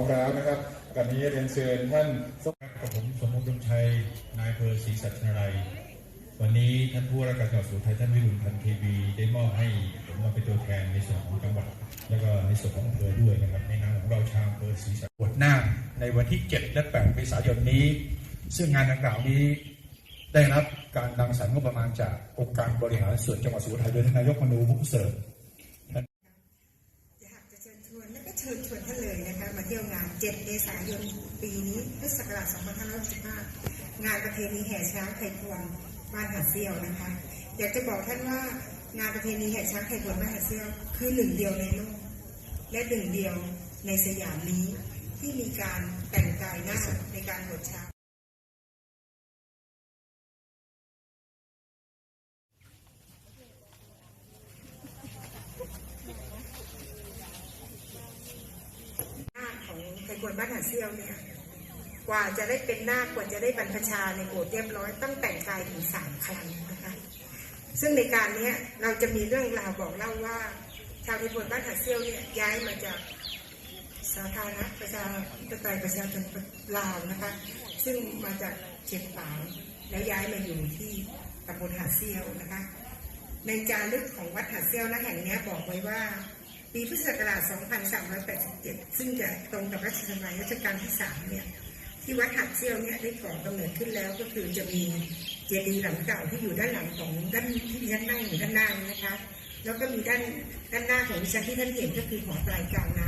มแล้วนะครับกันนี้เรียนเชิญท่านกับผมสมมติดมชัย นายเพอศรีสัชนาลัย วันนี้ท่านผู้ราชการจังหวัดสุโขทัยท่านวิรุณพันธ์เทวีได้มอบให้ผมมาเป็นตัวแทนในส่วนของจังหวัด แล้วก็ในส่วนของอำเภอด้วยนะครับ ในนามของเราชาวอำเภอศรีสัชบวดหน้าในวันที่ 7 และ 8 เมษายนนี้ ซึ่งงานดังกล่าวนี้ได้รับการดังสรรงบประมาณจากองค์การบริหารส่วนจังหวัดสุโขทัยโดยท่านนายกมนูมุขเสริม อยากจะเชิญชวนและก็เชิญชวนท่านเลยนะคะ มาเที่ยวงาน 7 เมษายน ปีนี้พุทธศักราช2565 งานประเพณีแห่ช้างไทยพวนบ้านหัดเซี่ยวนะคะ อยากจะบอกท่านว่างานประเพณีแห่ช้างไทยพวนบ้านหัดเซี่ยวคือหนึ่งเดียวในโลก และหนึ่งเดียวในสยามนี้ที่มีการแต่งกายหน้าในการบวชช้าง หน้า ของไทยกวนบ้านหาดเซี่ยวเนี่ยกว่าจะได้เป็นหน้ากว่าจะได้บรรพชาในโบสถ์เรียบร้อยต้องแต่งกายถึงสามครั้งนะคะซึ่งในการเนี้ยเราจะมีเรื่องราวบอกเล่าว่า ชาวไทยกวนบ้านหาดเซี่ยวเนี่ยย้ายมาจากสาธารณประชาธิปไตยประชาชนลาวนะคะซึ่งมาจากเชียงฝางแล้วย้ายมาอยู่ที่ตำบลหาดเซี่ยวนะคะในจารึกของวัดหาดเซี่ยวนะแห่งนี้บอกไว้ว่า ปีพุทธศักราช 2387 ซึ่งจะตรงกับรัชสมัยรัชกาลที่ 3 เนี่ย ที่วัดหัดเซี่ยวเนี่ยได้ก่อกำเนิดขึ้นแล้วก็คือจะมีเจดีย์หลังเก่าที่อยู่ด้านหลังของด้านที่ท่านนั่งอยู่ด้านหน้านี้นะคะ แล้วก็มีด้านด้านหน้าของดิฉันที่ท่านเห็นก็คือหอปลายกลางน้ำ